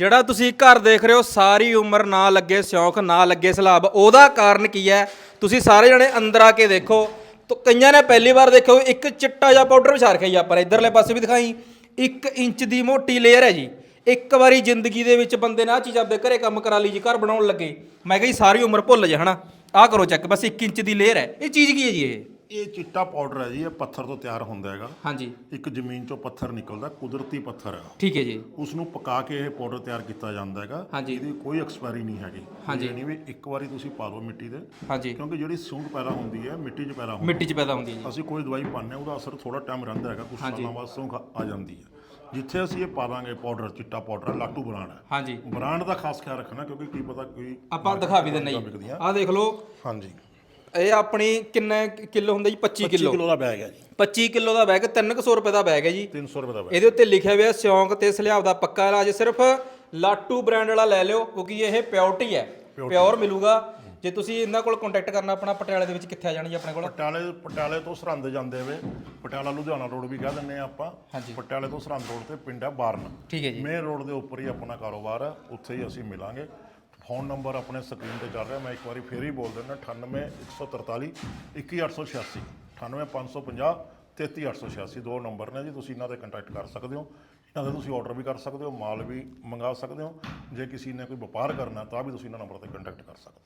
ਜਿਹੜਾ ਤੁਸੀਂ ਘਰ ਦੇਖ ਰਹੇ ਹੋ, ਸਾਰੀ ਉਮਰ ਨਾ ਲੱਗੇ ਸਿਉਂਖ, ਨਾ ਲੱਗੇ ਸਲਾਬ, ਉਹਦਾ ਕਾਰਨ ਕੀ ਹੈ? ਤੁਸੀਂ ਸਾਰੇ ਜਣੇ ਅੰਦਰ ਆ ਕੇ ਦੇਖੋ। ਤੋ ਕਈਆਂ ਨੇ ਪਹਿਲੀ ਵਾਰ ਦੇਖਿਓ ਇੱਕ ਚਿੱਟਾ ਜਿਹਾ ਪਾਊਡਰ ਵਿਛਾ ਰਖਿਆ ਜੀ ਆਪਾਂ ਨੇ, ਇਧਰਲੇ ਪਾਸੇ ਵੀ ਦਿਖਾਈ। 1 ਇੰਚ ਦੀ ਮੋਟੀ ਲੇਅਰ ਹੈ ਜੀ। ਇੱਕ ਵਾਰੀ ਜ਼ਿੰਦਗੀ ਦੇ ਵਿੱਚ ਬੰਦੇ ਨੇ ਆਹ ਚੀਜ਼ ਆਪਦੇ ਘਰੇ ਕੰਮ ਕਰਾ ਲਈ ਜੀ, ਘਰ ਬਣਾਉਣ ਲੱਗੇ। ਮੈਂ ਕਿਹਾ ਜੀ, ਸਾਰੀ ਉਮਰ ਭੁੱਲ ਜਾ, ਹਨਾ। ਆਹ ਕਰੋ ਚੈੱਕ ਬਸ 1 ਇੰਚ ਦੀ ਲੇਅਰ ਹੈ। ਇਹ ਚੀਜ਼ ਕੀ ਹੈ ਜੀ ਇਹ? ਇਹ ਚਿੱਟਾ ਪਾਊਡਰ ਹੈ ਜੀ ਇਹ ਪੱਥਰ ਤੋਂ ਤਿਆਰ ਹੁੰਦਾ ਹੈਗਾ। ਹਾਂਜੀ। ਇੱਕ ਜ਼ਮੀਨ ਚੋਂ ਪੱਥਰ ਨਿਕਲਦਾ ਕੁਦਰਤੀ ਪੱਥਰ ਹੈ। ਠੀਕ ਹੈ ਜੀ। ਉਸ ਨੂੰ ਪਕਾ ਕੇ ਇਹ ਪਾਊਡਰ ਤਿਆਰ ਕੀਤਾ ਜਾਂਦਾ ਹੈਗਾ। ਹਾਂਜੀ। ਇਹਦੀ ਕੋਈ ਐਕਸਪਾਇਰੀ ਨਹੀਂ ਹੈਗੀ। ਹਾਂਜੀ। ਵੀ ਇੱਕ ਵਾਰੀ ਤੁਸੀਂ ਪਾ ਲਓ ਮਿੱਟੀ ਦੇ ਹਾਂਜੀ। ਕਿਉਂਕਿ ਜਿਹੜੀ ਸੂੰਡ ਪੈਦਾ ਹੁੰਦੀ ਹੈ ਮਿੱਟੀ 'ਚ ਪੈਦਾ ਹੁੰਦੀ ਮਿੱਟੀ 'ਚ ਪੈਦਾ ਹੁੰਦੀ ਹੈ ਜੀ। ਅਸੀਂ ਕੋਈ ਦਵਾਈ ਪਾਉਂਦੇ ਹਾਂ ਉਹਦਾ ਅਸਰ ਥੋੜਾ ਟਾਈਮ ਰਹਿੰਦਾ ਹੈਗਾ ਕੁਝ ਸਾਲਾਂ ਬਾਅਦ ਸੌਂਕ ਆ ਜਾਂਦੀ ਹੈ। ਜਿੱਥੇ ਅਸੀਂ ਇਹ ਪਾ ਦਾਂਗੇ ਪਾਊਡਰ ਚਿੱਟਾ ਪਾਊਡਰ ਲਾਟੂ ਬ੍ਰਾਂਡ ਹੈ। ਹਾਂਜੀ। ਬ੍ਰਾਂਡ ਦਾ ਖਾਸ ਖਿਆਲ ਰੱਖਣਾ ਕਿਉਂਕਿ ਕੀ ਪਤਾ ਕੋਈ ਆਪਾਂ ਦਿਖਾ ਵੀ ਦਿੰਨੇ ਜੀ। ਵਿਕਦੀਆਂ। ਆਹ ਦੇਖ ਲਓ। ਹਾਂਜੀ। ਇਹ ਆਪਣੀ ਕਿੰਨੇ ਕਿਲੋ ਹੁੰਦਾ ਜੀ? 25 25 ਕਿਲੋ। ਕਿਲੋ ਦਾ ਬੈਗ ਹੈ ਜੀ। 25 ਕਿਲੋ ਦਾ ਬੈਗ 300 ਰੁਪਏ ਦਾ ਬੈਗ ਹੈ ਜੀ। 300 ਰੁਪਏ ਦਾ ਬੈਗ। ਇਹਦੇ ਉੱਤੇ ਲਿਖਿਆ ਹੋਇਆ ਸਿਉਂਕ ਤੇ ਸਲਿਆਵ ਦਾ ਪੱਕਾ ਇਲਾਜ ਸਿਰਫ ਲਾਟੂ ਬ੍ਰਾਂਡ ਵਾਲਾ ਲੈ ਲਿਓ ਕਿਉਂਕਿ ਇਹ ਪਿਓਰਟੀ ਹੈ। ਪਿਓਰ ਮਿਲੂਗਾ। ਜੇ ਤੁਸੀਂ ਇਹਨਾਂ ਕੋਲ ਕੰਟੈਕਟ ਕਰਨਾ ਆਪਣਾ ਪਟਿਆਲੇ ਦੇ ਵਿੱਚ ਕਿੱਥੇ ਆ ਜਾਣੀ ਜੀ ਆਪਣੇ ਕੋਲ? ਪਟਿਆਲੇ ਪਟਿਆਲੇ ਤੋਂ ਸਰਹੰਦ ਜਾਂਦੇ ਵੇ। ਪਟਿਆਲਾ ਲੁਧਿਆਣਾ ਰੋਡ ਵੀ ਕਹਿ ਦਿੰਦੇ ਆ ਆਪਾਂ। ਹਾਂਜੀ। ਪਟਿਆਲੇ ਤੋਂ ਸਰਹੰਦ ਰੋਡ ਤੇ ਪਿੰਡ ਹੈ ਬਾਰਨ। ਠੀਕ ਹੈ ਜੀ। ਮੇਨ ਰੋਡ ਦੇ ਉੱਪਰ ਹੀ ਆਪਣਾ ਕਾਰੋਬਾਰ ਹੈ ਉੱਥੇ ਹੀ ਅਸੀਂ ਮਿਲਾਂਗੇ। ਫੋਨ ਨੰਬਰ ਆਪਣੇ ਸਕਰੀਨ ਤੇ ਚੱਲ ਰਿਹਾ, ਮੈਂ ਇੱਕ ਵਾਰੀ ਫੇਰ ਹੀ ਬੋਲ ਦਿੰਦਾ 98 143 21886 98550 33886 ਦੋ ਨੰਬਰ ਨੇ ਜੀ, ਤੁਸੀਂ ਇਹਨਾਂ ਤੇ ਕੰਟੈਕਟ ਕਰ ਸਕਦੇ ਹੋ। ਇਹਨਾਂ ਦੇ ਤੁਸੀਂ ਆਰਡਰ ਵੀ ਕਰ ਸਕਦੇ ਹੋ, ਮਾਲ ਵੀ ਮੰਗਾ ਸਕਦੇ ਹੋ। ਜੇ ਕਿਸੇ ਨੇ ਕੋਈ ਵਪਾਰ ਕਰਨਾ ਤਾਂ ਵੀ ਤੁਸੀਂ ਇਹਨਾਂ ਨੰਬਰ ਤੇ ਕੰਟੈਕਟ ਕਰ ਸਕਦੇ ਹੋ।